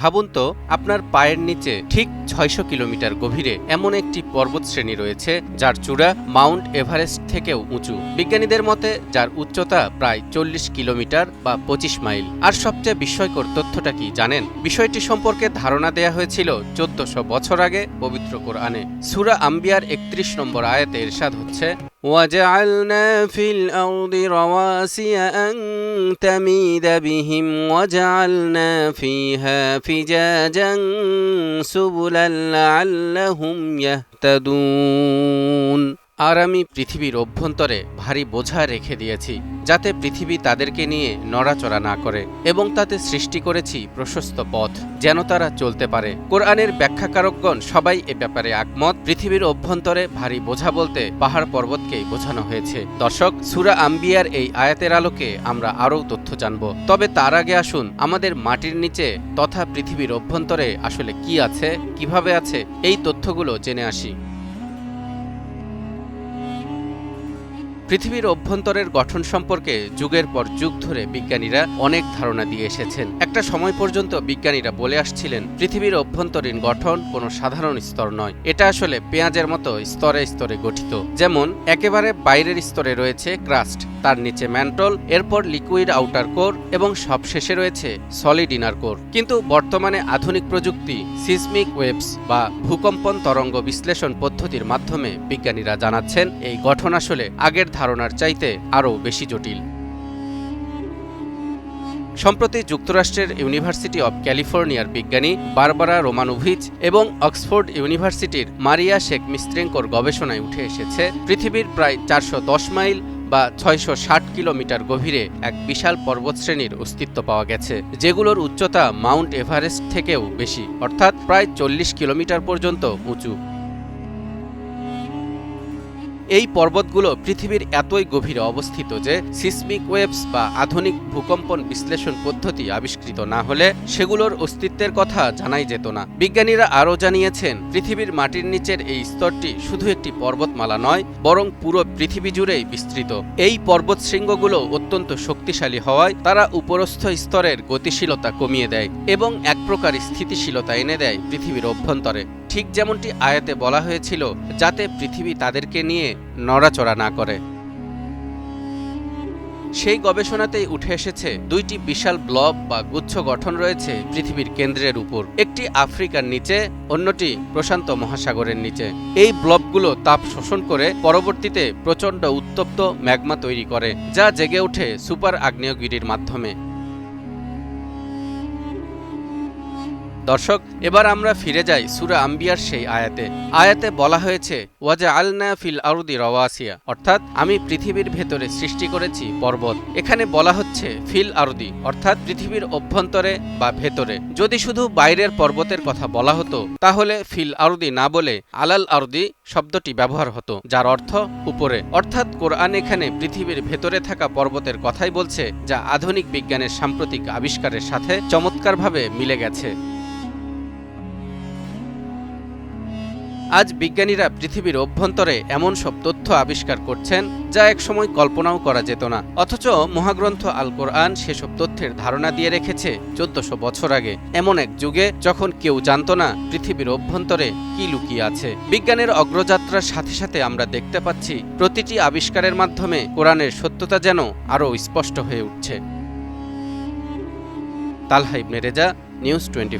ভাবুন তো, আপনার পায়ের নিচে ঠিক ছয়শো কিলোমিটার গভীরে এমন একটি পর্বত শ্রেণি রয়েছে যার চূড়া মাউন্ট এভারেস্ট থেকেও উঁচু। বিজ্ঞানীদের মতে, যার উচ্চতা প্রায় চল্লিশ কিলোমিটার বা পঁচিশ মাইল। আর সবচেয়ে বিস্ময়কর তথ্যটা কি জানেন? বিষয়টি সম্পর্কে ধারণা দেয়া হয়েছিল চোদ্দশো বছর আগে পবিত্র কোরআনে। সুরা আম্বিয়ার একত্রিশ নম্বর আয়াতে এরশাদ হচ্ছে وجعلنا في الأرض رواسي أن تميد بهم وجعلنا فيها فجاجا سبلا لعلهم يهتدون আর আমি পৃথিবীর অভ্যন্তরে ভারী বোঝা রেখে দিয়েছি, যাতে পৃথিবী তাদেরকে নিয়ে নড়াচড়া না করে এবং তাতে সৃষ্টি করেছি প্রশস্ত পথ যেন তারা চলতে পারে। কোরআনের ব্যাখ্যাকারকগণ সবাই এ ব্যাপারে একমত। পৃথিবীর অভ্যন্তরে ভারী বোঝা বলতে পাহাড় পর্বতকেই বোঝানো হয়েছে। দর্শক, সুরা আম্বিয়ার এই আয়াতের আলোকে আমরা আরও তথ্য জানব। তবে তার আগে আসুন, আমাদের মাটির নিচে তথা পৃথিবীর অভ্যন্তরে আসলে কি আছে, কীভাবে আছে, এই তথ্যগুলো জেনে আসি। পৃথিবীর অভ্যন্তরের গঠন সম্পর্কে যুগের পর যুগ ধরে বিজ্ঞানীরা অনেক ধারণা দিয়ে এসেছেন। একটা সময় পর্যন্ত বিজ্ঞানীরা বলে আসছিলেন, পৃথিবীর অভ্যন্তরীণ গঠন কোনো সাধারণ স্তর নয়। এটা আসলে পেঁয়াজের মতো স্তরে স্তরে গঠিত। যেমন, একেবারে বাইরের স্তরে রয়েছে ক্রাস্ট, তার নিচে ম্যান্টল, এরপর লিকুইড আউটার কোর এবং সবশেষে রয়েছে সলিড ইনার কোর। কিন্তু বর্তমানে আধুনিক প্রযুক্তি, সিসমিক ওয়েবস বা ভূকম্পন তরঙ্গ বিশ্লেষণ পদ্ধতির মাধ্যমে বিজ্ঞানীরা জানাচ্ছেন, এই গঠন আসলে আগের ধারণার চাইতে আরও বেশি জটিল। সম্প্রতি যুক্তরাষ্ট্রের ইউনিভার্সিটি অব ক্যালিফোর্নিয়ার বিজ্ঞানী বারবারা রোমানোভিচ এবং অক্সফোর্ড ইউনিভার্সিটির মারিয়া শেখ মিস্ত্রেঙ্কোর গবেষণায় উঠে এসেছে, পৃথিবীর প্রায় চারশো দশ মাইল বা ছয়শো ষাট কিলোমিটার গভীরে এক বিশাল পর্বতশ্রেণীর অস্তিত্ব পাওয়া গেছে, যেগুলোর উচ্চতা মাউন্ট এভারেস্ট থেকেও বেশি, অর্থাৎ প্রায় চল্লিশ কিলোমিটার পর্যন্ত উঁচু। এই পর্বতগুলো পৃথিবীর এতই গভীরে অবস্থিত যে সিসমিক ওয়েবস বা আধুনিক ভূকম্পন বিশ্লেষণ পদ্ধতি আবিষ্কৃত না হলে সেগুলোর অস্তিত্বের কথা জানাই যেত না। বিজ্ঞানীরা আরও জানিয়েছেন, পৃথিবীর মাটির নিচের এই স্তরটি শুধু একটি পর্বতমালা নয়, বরং পুরো পৃথিবী জুড়েই বিস্তৃত। এই পর্বত শৃঙ্গগুলো অত্যন্ত শক্তিশালী হওয়ায় তারা উপরস্থ স্তরের গতিশীলতা কমিয়ে দেয় এবং এক প্রকার স্থিতিশীলতা এনে দেয় পৃথিবীর অভ্যন্তরে। ঠিক যেমনটি আয়াতে বলা হয়েছিল, যাতে পৃথিবী তাদেরকে নিয়ে নড়াচড়া না করে। সেই গবেষণাতেই উঠে এসেছে দুইটি বিশাল ব্লব বা গুচ্ছ গঠন রয়েছে পৃথিবীর কেন্দ্রের উপর। একটি আফ্রিকার নিচে, অন্যটি প্রশান্ত মহাসাগরের নিচে। এই ব্লবগুলো তাপ শোষণ করে পরবর্তীতে প্রচণ্ড উত্তপ্ত ম্যাগমা তৈরি করে, যা জেগে ওঠে সুপার আগ্নেয়গিরির মাধ্যমে। দর্শক, এবার আমরা ফিরে যাই সুরা আম্বিয়ার সেই আয়াতে। আয়াতে বলা হয়েছে ওয়াজা আলনা ফিল আরুদি রওয়াসিয়া। অর্থাৎ, আমি পৃথিবীর ভেতরে সৃষ্টি করেছি পর্বত। এখানে বলা হচ্ছে ফিল আরুদি, অর্থাৎ পৃথিবীর অভ্যন্তরে বা ভেতরে। যদি শুধু বাইরের পর্বতের কথা বলা হতো, তাহলে ফিল আরুদি না বলে আলাল আরুদি শব্দটি ব্যবহার হতো, যার অর্থ উপরে। অর্থাৎ কোরআন এখানে পৃথিবীর ভেতরে থাকা পর্বতের কথাই বলছে, যা আধুনিক বিজ্ঞানের সাম্প্রতিক আবিষ্কারের সাথে চমৎকারভাবে মিলে গেছে। আজ বিজ্ঞানীরা পৃথিবীর অভ্যন্তরে এমন সব তথ্য আবিষ্কার করছেন যা একসময় কল্পনাও করা যেত না। অথচ মহাগ্রন্থ আল কোরআন সেসব তথ্যের ধারণা দিয়ে রেখেছে চোদ্দশো বছর আগে। এমন এক যুগে যখন কেউ জানত না পৃথিবীর অভ্যন্তরে কি লুকিয়ে আছে। বিজ্ঞানের অগ্রযাত্রার সাথে সাথে আমরা দেখতে পাচ্ছি প্রতিটি আবিষ্কারের মাধ্যমে কোরআনের সত্যতা যেন আরও স্পষ্ট হয়ে উঠছে। Talha Ibne Reza, news twenty